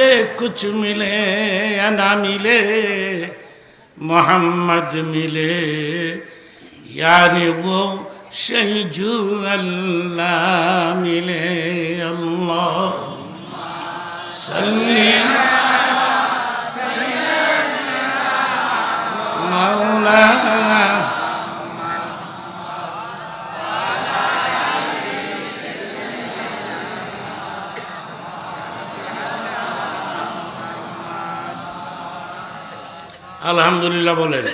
যে কুছ মিলে না মিলে মোহাম্মদ মিলে ইয়ানি ও সেই জু আল্লাহ মিলে আল্লাহ সাল্লি আলহামদুলিল্লাহ বলেন।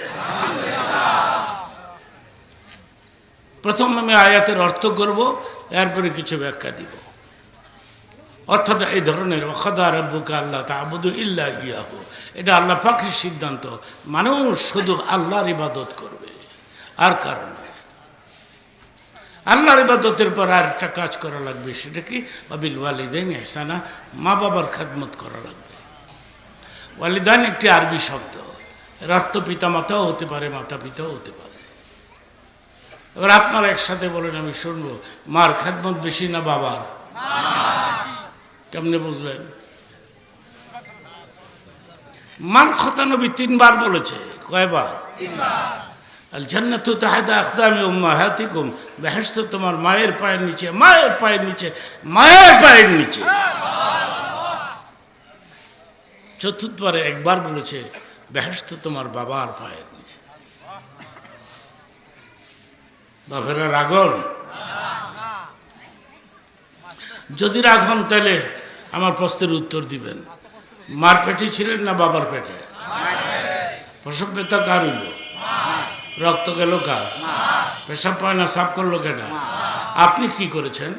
প্রথম আমি আয়াতের অর্থ করব, এরপরে কিছু ব্যাখ্যা দিব। অর্থটা এই ধরনের অখদা রব্বুকে আল্লাহ তাবুদু ইল্লা ইয়াহু। এটা আল্লাহ পাখির সিদ্ধান্ত। মানুষ শুধু আল্লাহর ইবাদত করবে, আর কারণে আল্লাহর ইবাদতের পর আর একটা কাজ করা লাগবে, সেটা কি? বাবিল ওয়ালিদাইন এহসানা মা বাবার খাদমত করা লাগবে। ওয়ালিদান একটি আরবি শব্দ। অর্থ পিতা মাতাও হতে পারে মাতা পিতাও হতে পারে। এবার আপনারা একসাথে বলেন, আমি শুনব, মার খাদমত বেশি না বাবার? কেমনে বুঝলেন মার কথা নবী তিনবার বলেছে, কয়বার? বেহেশত তোমার মায়ের পায়ের নিচে, মায়ের পায়ের নিচে, মায়ের পায়ের নিচে। চতুর্থবারে একবার বলেছে বেহেশত তোমার বাবার পায়ের নিচে। বাপেরা রাগন যদি রাখুন তাহলে আমার প্রশ্নের উত্তর দিবেন। মার পেটে ছিলেন না বাবার পেটে? প্রসব ব্যথা কার হইল? রক্ত গেল কার? পেশাব পায় না, সাফ করল কেনা? আপনি কি করেছেন?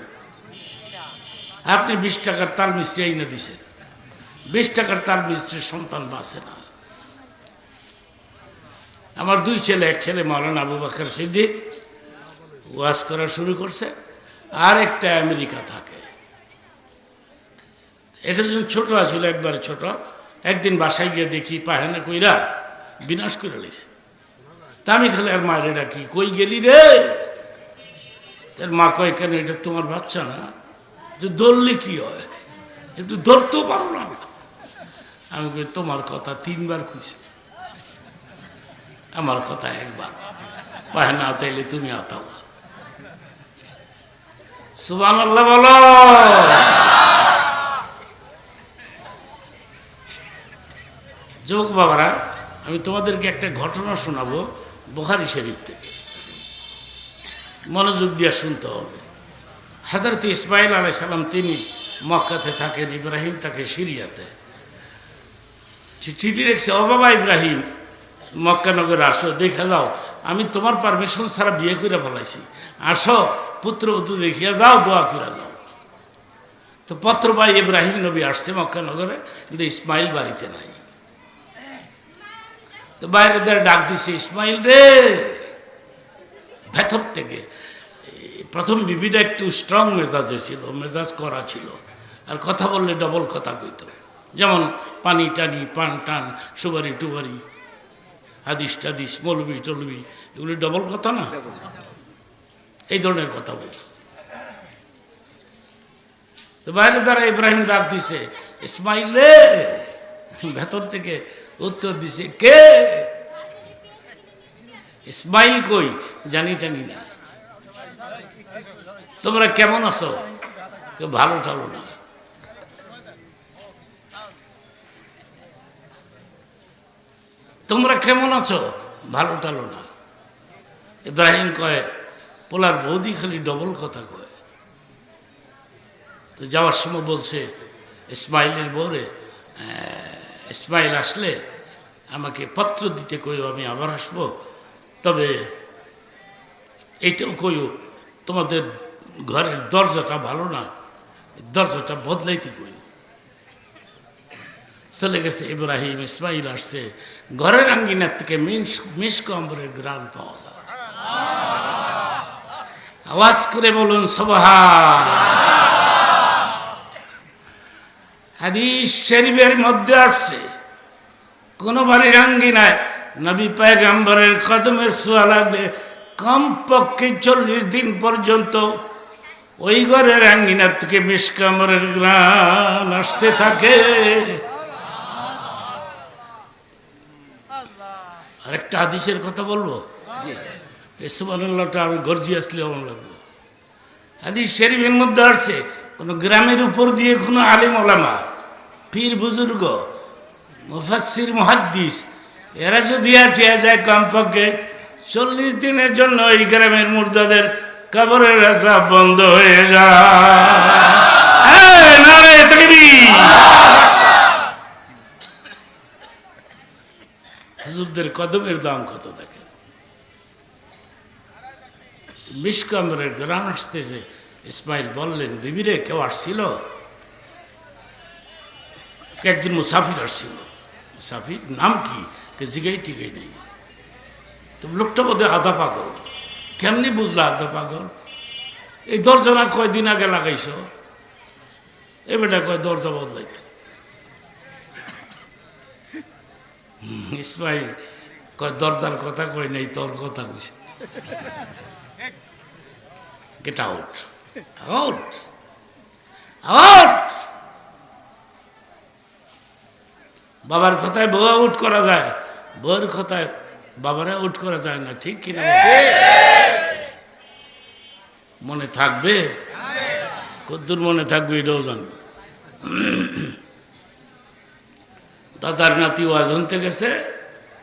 আপনি বিশ টাকার তাল মিস্ত্রি আইনা দিছেন। বিশ টাকার তাল মিস্ত্রির সন্তান বাঁচে না। আমার দুই ছেলে, এক ছেলে মাওলানা আবু বাকর সিদ্দিক, ওয়াজ করা শুরু করছে, আর একটা আমেরিকা থাকে। এটা যখন ছোট আছিল, একবারে ছোট, একদিন বাসায় গিয়ে দেখি পাহেনা কইরা বিনাশ করে লিছে তা আমি খালি, আর মায়ের ডাকি কই গেলি রে? তার মা কয়, কেন, এটা তোমার বাচ্চা না, যে ধরলে কি হয়? একটু ধরতেও পারো না। আমি তোমার কথা তিনবার খুঁজছি আমার কথা একবার। পাহেনা আতাইলে তুমি আতাও সুবান আল্লাহ বলো। যুবক বাবারা, আমি তোমাদেরকে একটা ঘটনা শোনাবো বোখারি শরীফ থেকে। মনোযোগ দিয়ে শুনতে হবে। হাজরত ইসমাইল আলাই সালাম, তিনি মক্কাতে থাকেন, ইব্রাহিম তাকে সিরিয়াতে। চিঠি লিখছে, ও বাবা ইব্রাহিম মক্কানগরে আসো, দেখা যাও, আমি তোমার পারমিশন ছাড়া বিয়ে করে ফেলাইছি। আসো, পুত্রবধূ দেখিয়া যাও, দোয়া করে যাও। তো পত্র ভাই ইব্রাহিম নবী আসছে মক্কানগরে কিন্তু ইসমাইল বাড়িতে নাই। তো বাইরে দ্বারা ডাক দিছে, ইসমাইল রে, ভেতর থেকে, প্রথম বিবিটা একটু স্ট্রং মেজাজে ছিল, মেজাজ করা ছিল, আর কথা বললে ডবল কথা কইত। যেমন পানি টানি, পান টান সুবারি টুবারি হাদিস টাদিস মৌলবি টলবি এগুলি ডবল কথা না? এই ধরনের কথা বলত তো বাইরে দ্বারা ইব্রাহিম ডাক দিছে ইসমাইল ভেতর থেকে উত্তর দিছে কে? ইসমাইল কই? জানি টানি না। তোমরা কেমন আছো? কেউ ভালো টালো না। তোমরা কেমন আছো? ভালো টালো না। ইব্রাহিম কয়, পোলার বৌদি খালি ডবল কথা কয়। তো যাওয়ার সময় বলছে, ইসমাইলের বউরে ইসমাইল আসলে আমাকে পত্র দিতে কইও, আমি আবার আসব। তবে এইটাও কইও, তোমাদের ঘরের দরজাটা ভালো না, দরজাটা বদলাইতে কইও। চলে গেছে ইব্রাহিম, ইসমাইল আসছে। ঘরের আঙ্গিনার থেকে মিস মিসকম্বরের গ্রাম পাওয়া যায়। আওয়াজ করে বলুন সবাহা শরীফের মধ্যে আসছে, কোন বাড়ির আঙ্গিনায় নবী পায়গাম্বরের কদমের সোয়া লাগলে কমপক্ষে চল্লিশ দিন পর্যন্ত ওই ঘরের আঙ্গিনার থেকে মিসকামরের গ্রাম আসতে থাকে। আরেকটা হাদিসের কথা বলব? এসবানুল্লাহটা আমি গর্জি আসলে আমার লাগবে। হাদিস শরীফের মধ্যে আসছে কোনো গ্রামের উপর দিয়ে কোনো আলিম ওলামা পীর বুজুর্গ মুফাসির মহাদ্দিস এরা যদি আটিয়া যায় কমপক্ষে চল্লিশ দিনের জন্য এই গ্রামের মুর্দাদের কবরের রাস্তা বন্ধ হয়ে যায়। হুজুরদের কদমের দাম কত দেখেন? বিষ্কাম্বরের গ্রাম আসতেছে, ইসমাইল বললেন, বিবিরে কেউ আসছিল? একজন মুসাফির আসছিল। মুসাফির নাম কি? কে জিগাই টিকাই নেই। তো লোকটা বোধ আধা পাগল। কেমনি বুঝলা আধা পাগল? এই দরজা কয়দিন আগে লাগাইছ? এ বেটা কয়, দরজা বদলাইতে। ইসমাইল দরজার কথা কই নেই, তোর কথা কইছে। গেট আউট আউট আউট বাবার কথায় বউ আউট করা যায়। বউয়ের কথায় বাবারে আউট করা যায় না। ঠিক কিনা মনে থাকবে? কদ্দুর মনে থাকবে এটাও জানবে দাদার নাতি ওয়াজ শুনতে গেছে।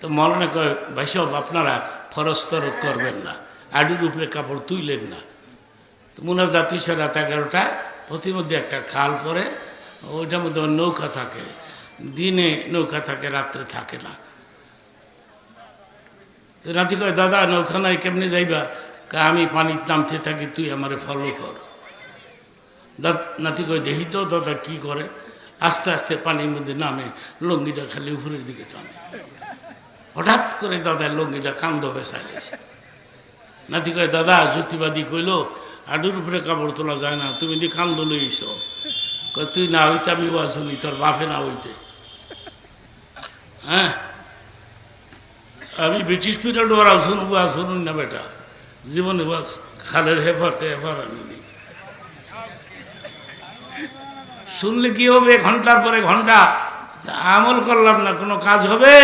তো মরণে কয়, ভাই সব আপনারা ফরস্তর করবেন না, আডুর উপরে কাপড় তুইলেন না। তো মুনাজা তুইছে রাত এগারোটা, প্রতিমধ্যে একটা খাল পরে ওইটার মধ্যে নৌকা থাকে। দিনে নৌকা থাকে, রাত্রে থাকে না। তো রাতে কয়, দাদা নৌকা নাই কেমনে যাইবা? আমি পানির নামতে থাকি, তুই আমারে ফলো কর। নাতি কয়, দেখি তো, দাদা কী করে? আস্তে আস্তে পানির মধ্যে নামে, লঙ্গিটা খালি উপরের দিকে টানে। হঠাৎ করে দাদা লঙ্গিটা কান্দ বেসাইলেছে নাতি কয়, দাদা, যুক্তিবাদী কইল, আডুর উপরে কাপড় তোলা যায় না, তুমি দি কান্দ কয়, তুই না হইতে আমি ওয়া শুনি, তোর বাপে না হইতে। হ্যাঁ? আমি ব্রিটিশ পিরিয়ড ওরাও শুনুন ওয়া শুনুন না বেটা। জীবনে বাস খালের হেফারতে হেফার আনিনি শুনলে কি হবে, ঘণ্টার পরে ঘণ্টা? আমল করলাম না, কোনো কাজ হবে?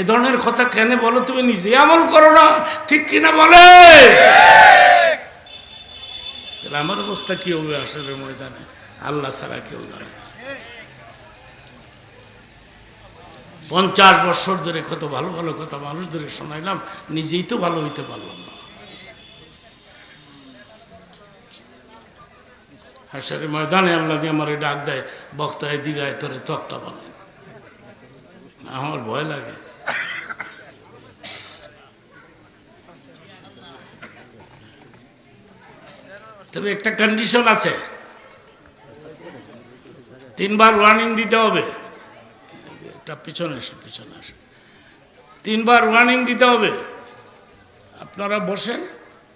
এ ধরনের কথা কেন বলো? তুমি নিজে আমল করো না। ঠিক কিনা বলে? আমার অবস্থা কি হবে আসলে ময়দানে? আল্লাহ ছাড়া কেউ জানে। পঞ্চাশ বছর ধরে কত ভালো ভালো কথা মানুষ ধরে শোনাইলাম, নিজেই তো ভালো হইতে পারলাম না। হাসরের ময়দানে আল্লাহ আমার ডাক দেয় বক্তায় দিগায় তোরে তক্তা বানায় আমার ভয় লাগে। তবে একটা কন্ডিশন আছে। তিনবার ওয়ার্নিং দিতে হবে। একটা পিছনে এসে, পিছনে আসে তিনবার ওয়ার্নিং দিতে হবে। আপনারা বসেন।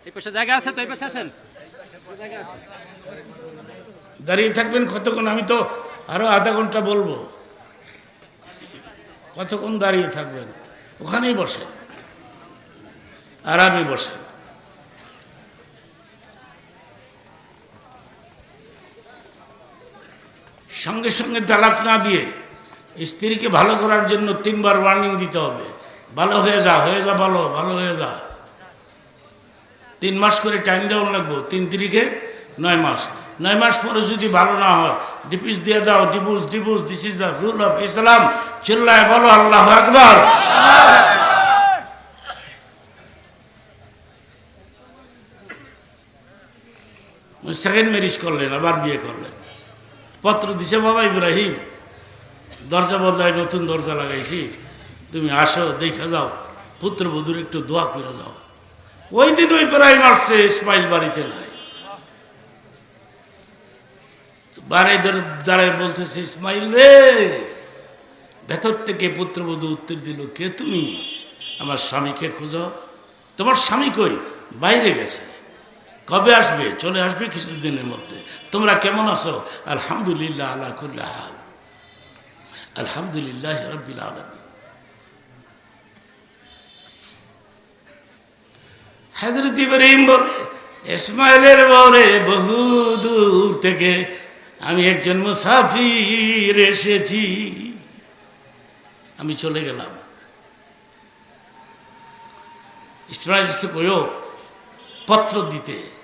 এই পাশে জায়গা আছে তো, এই পাশে আসেন। জায়গা আছে দাঁড়িয়ে থাকবেন কতক্ষণ? আমি তো আরও আধা ঘণ্টা বলব। কতক্ষণ দাঁড়িয়ে থাকবেন? ওখানেই বসেন। আরামে বসেন। সঙ্গে সঙ্গে তালাক না দিয়ে স্ত্রীকে ভালো করার জন্য তিনবার ওয়ার্নিং দিতে হবে। ভালো হয়ে যা হয়ে যা, ভালো ভালো হয়ে যা। তিন মাস করে টাইম দেওয়া লাগবো। তিন তারিখে নয় মাস। নয় মাস পরে যদি ভালো না হয়, ডিপিস দিয়ে দাও, divorce divorce this is the rule of Islam চিল্লায় বলো, আল্লাহ আকবার। সেকেন্ড ম্যারেজ করলেন, আবার বিয়ে করলেন। পত্র দিছে, বাবা ইব্রাহিম, দরজা বদলায়, নতুন দরজা লাগাইছি। তুমি আসো, দেখে যাও। পুত্র পুত্রবধূর একটু দোয়া করে যাও। ওই দিন ওই প্রায় মারছে ইসমাইল বাড়িতে নাই। বারে ধরে দাঁড়ায় বলতেছে, ইসমাইল রে, ভেতর থেকে পুত্রবধূ উত্তর দিল, কে তুমি? আমার স্বামীকে খোঁজো। তোমার স্বামী কই? বাইরে গেছে। কবে আসবে? চলে আসবে কিছুদিনের মধ্যে। তোমরা কেমন আছো? আলহামদুলিল্লাহ আল্লাহ হাল। আলহামদুলিল্লাহ রব্বিল আলমী হজরত ইব্রাহিম ইসমাইলের বরে বহু দূর থেকে আমি একজন মুসাফির এসেছি। আমি চলে গেলাম। ইসমাইল প্রয়োগ পত্র দিতে।